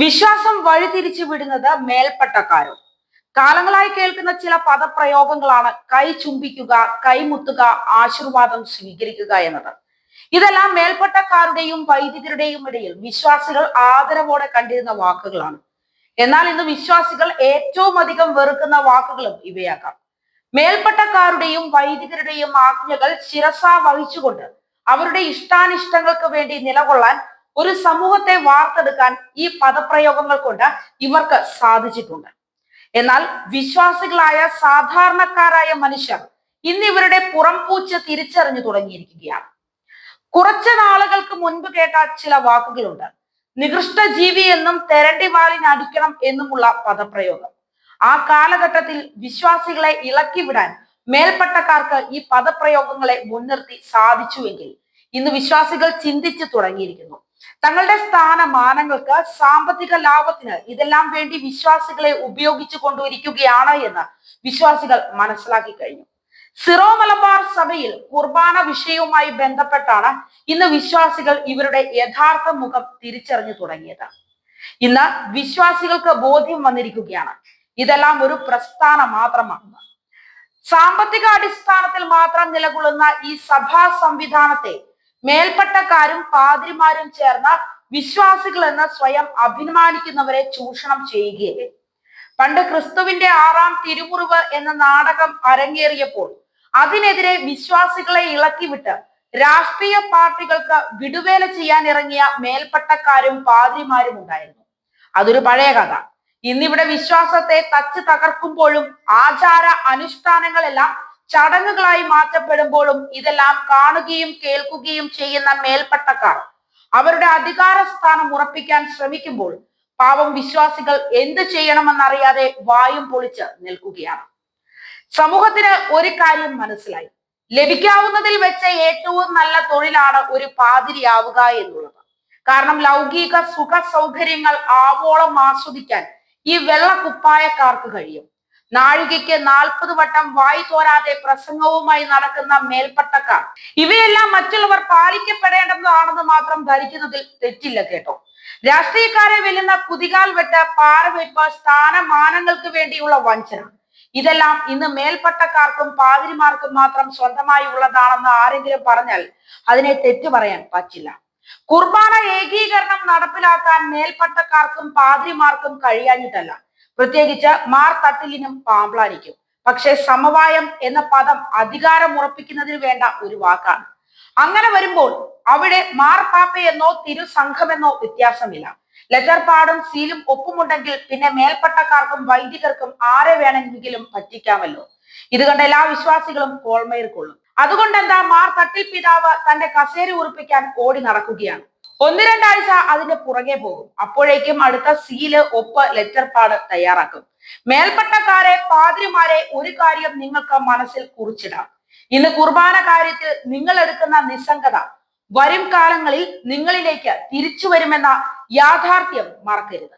വിശ്വാസം വഴിതിരിച്ചു വിടുന്നത് മേൽപ്പട്ടക്കാരോ. കാലങ്ങളായി കേൾക്കുന്ന ചില പദപ്രയോഗങ്ങളാണ് കൈ ചുംബിക്കുക കൈമുത്തുക ആശീർവാദം സ്വീകരിക്കുക എന്നത്. ഇതെല്ലാം മേൽപ്പട്ടക്കാരുടെയും വൈദികരുടെയും ഇടയിൽ വിശ്വാസികൾ ആദരവോടെ കണ്ടിരുന്ന വാക്കുകളാണ്. എന്നാൽ ഇന്ന് വിശ്വാസികൾ ഏറ്റവും അധികം വെറുക്കുന്ന വാക്കുകളും ഇവയാക്കാം മേൽപ്പട്ടക്കാരുടെയും വൈദികരുടെയും ആജ്ഞകൾ ശിരസ വഹിച്ചുകൊണ്ട് അവരുടെ ഇഷ്ടാനിഷ്ടങ്ങൾക്ക് വേണ്ടി നിലകൊള്ളാൻ ഒരു സമൂഹത്തെ വാർത്തെടുക്കാൻ ഈ പദപ്രയോഗങ്ങൾ കൊണ്ട് ഇവർക്ക് സാധിച്ചിട്ടുണ്ട്. എന്നാൽ വിശ്വാസികളായ സാധാരണക്കാരായ മനുഷ്യർ ഇന്ന് ഇവരുടെ പുറംപൂച്ച് തിരിച്ചറിഞ്ഞു തുടങ്ങിയിരിക്കുകയാണ്. കുറച്ച് നാളുകൾക്ക് മുൻപ് കേട്ട ചില വാക്കുകളുണ്ട്. നികൃഷ്ട ജീവി എന്നും തെരണ്ടി വാലിന് അടിക്കണം എന്നുമുള്ള പദപ്രയോഗം. ആ കാലഘട്ടത്തിൽ വിശ്വാസികളെ ഇളക്കി വിടാൻ മേൽപ്പട്ടക്കാർക്ക് ഈ പദപ്രയോഗങ്ങളെ മുൻനിർത്തി സാധിച്ചുവെങ്കിൽ ഇന്ന് വിശ്വാസികൾ ചിന്തിച്ചു തുടങ്ങിയിരിക്കുന്നു. തങ്ങളുടെ സ്ഥാനമാനങ്ങൾക്ക് സാമ്പത്തിക ലാഭത്തിന് ഇതെല്ലാം വേണ്ടി വിശ്വാസികളെ ഉപയോഗിച്ചു കൊണ്ടിരിക്കുകയാണ് എന്ന് വിശ്വാസികൾ മനസ്സിലാക്കി കഴിഞ്ഞു. സിറോ മലബാർ സഭയിൽ കുർബാന വിഷയവുമായി ബന്ധപ്പെട്ടാണ് ഇന്ന് വിശ്വാസികൾ ഇവരുടെ യഥാർത്ഥ മുഖം തിരിച്ചറിഞ്ഞു തുടങ്ങിയത്. ഇന്ന് വിശ്വാസികൾക്ക് ബോധ്യം വന്നിരിക്കുകയാണ്. ഇതെല്ലാം ഒരു പ്രസ്ഥാനം മാത്രമാണ്. സാമ്പത്തിക അടിസ്ഥാനത്തിൽ മാത്രം നിലകൊള്ളുന്ന ഈ സഭാ സംവിധാനത്തെ മേൽപ്പട്ടക്കാരും പാതിരിമാരും ചേർന്ന വിശ്വാസികൾ എന്ന് സ്വയം അഭിമാനിക്കുന്നവരെ ചൂഷണം ചെയ്യുകയും. പണ്ട് ക്രിസ്തുവിന്റെ ആറാം തിരുമുറിവ് എന്ന നാടകം അരങ്ങേറിയപ്പോൾ അതിനെതിരെ വിശ്വാസികളെ ഇളക്കിവിട്ട് രാഷ്ട്രീയ പാർട്ടികൾക്ക് വിടുവേല ചെയ്യാൻ ഇറങ്ങിയ മേൽപ്പട്ടക്കാരും പാതിരിമാരും ഉണ്ടായിരുന്നു. അതൊരു പഴയ കഥ. ഇന്നിവിടെ വിശ്വാസത്തെ തച്ച് തകർക്കുമ്പോഴും ആചാര അനുഷ്ഠാനങ്ങളെല്ലാം ചടങ്ങുകളായി മാറ്റപ്പെടുമ്പോഴും ഇതെല്ലാം കാണുകയും കേൾക്കുകയും ചെയ്യുന്ന മേൽപ്പട്ടക്കാർ. അവരുടെ അധികാര സ്ഥാനം ഉറപ്പിക്കാൻ ശ്രമിക്കുമ്പോൾ പാവം വിശ്വാസികൾ എന്ത് ചെയ്യണമെന്നറിയാതെ വായും പൊളിച്ച് നിൽക്കുകയാണ്. സമൂഹത്തിന് ഒരു കാര്യം മനസ്സിലായി. ലഭിക്കാവുന്നതിൽ വെച്ച ഏറ്റവും നല്ല തൊഴിലാണ് ഒരു പാതിരിയാവുക എന്നുള്ളത്. കാരണം ലൗകിക സുഖ സൗകര്യങ്ങൾ ആവോളം ആസ്വദിക്കാൻ ഈ വെള്ളക്കുപ്പായക്കാർക്ക് കഴിയും. നാഴികയ്ക്ക് നാൽപ്പത് വട്ടം വായി തോരാതെ പ്രസംഗവുമായി നടക്കുന്ന മേൽപ്പട്ടക്കാർ. ഇവയെല്ലാം മറ്റുള്ളവർ പാലിക്കപ്പെടേണ്ടതാണെന്ന് മാത്രം ധരിക്കുന്നതിൽ തെറ്റില്ല കേട്ടോ. രാഷ്ട്രീയക്കാരെ വെല്ലുന്ന കുതികാൽ വെട്ട് പാറവെപ്പ് സ്ഥാനമാനങ്ങൾക്ക് വേണ്ടിയുള്ള വഞ്ചന. ഇതെല്ലാം ഇന്ന് മേൽപ്പട്ടക്കാർക്കും പാതിരിമാർക്കും മാത്രം സ്വന്തമായി ഉള്ളതാണെന്ന് ആരെങ്കിലും പറഞ്ഞാൽ അതിനെ തെറ്റു പറയാൻ പറ്റില്ല. കുർബാന ഏകീകരണം നടപ്പിലാക്കാൻ മേൽപ്പട്ടക്കാർക്കും പാതിരിമാർക്കും കഴിയാഞ്ഞിട്ടല്ല. പ്രത്യേകിച്ച് മാർ തട്ടിലിനും പാമ്പ്ലാനിക്കും പക്ഷെ സമവായം എന്ന പദം അധികാരം ഉറപ്പിക്കുന്നതിന് വേണ്ട ഒരു വാക്കാണ്. അങ്ങനെ വരുമ്പോൾ അവിടെ മാർപ്പാപ്പയെന്നോ തിരുസംഘമെന്നോ വ്യത്യാസമില്ല. ലെറ്റർ പാടും സീലും ഒപ്പുമുണ്ടെങ്കിൽ പിന്നെ മേൽപ്പട്ടക്കാർക്കും വൈദികർക്കും ആരെ വേണമെങ്കിലും പറ്റിക്കാമല്ലോ. ഇത് കണ്ട എല്ലാ വിശ്വാസികളും കോൾമയിൽ കൊള്ളും. അതുകൊണ്ട് എന്താ മാർ തട്ടിൽ പിതാവ് തന്റെ കസേര ഉറപ്പിക്കാൻ ഓടി നടക്കുകയാണ്. ഒന്ന് രണ്ടാഴ്ച അതിന്റെ പുറകെ പോകും. അപ്പോഴേക്കും അടുത്ത സീൽ ഒപ്പ് ലെറ്റർ പാട് തയ്യാറാക്കും. മേൽപ്പട്ടക്കാരെ പാതിരിമാരെ ഒരു കാര്യം നിങ്ങൾക്ക് മനസ്സിൽ കുറിച്ചിടാം. ഇന്ന് കുർബാന കാര്യത്തിൽ നിങ്ങൾ എടുക്കുന്ന നിസ്സംഗത വരും കാലങ്ങളിൽ നിങ്ങളിലേക്ക് തിരിച്ചു വരുമെന്ന യാഥാർത്ഥ്യം മറക്കരുത്.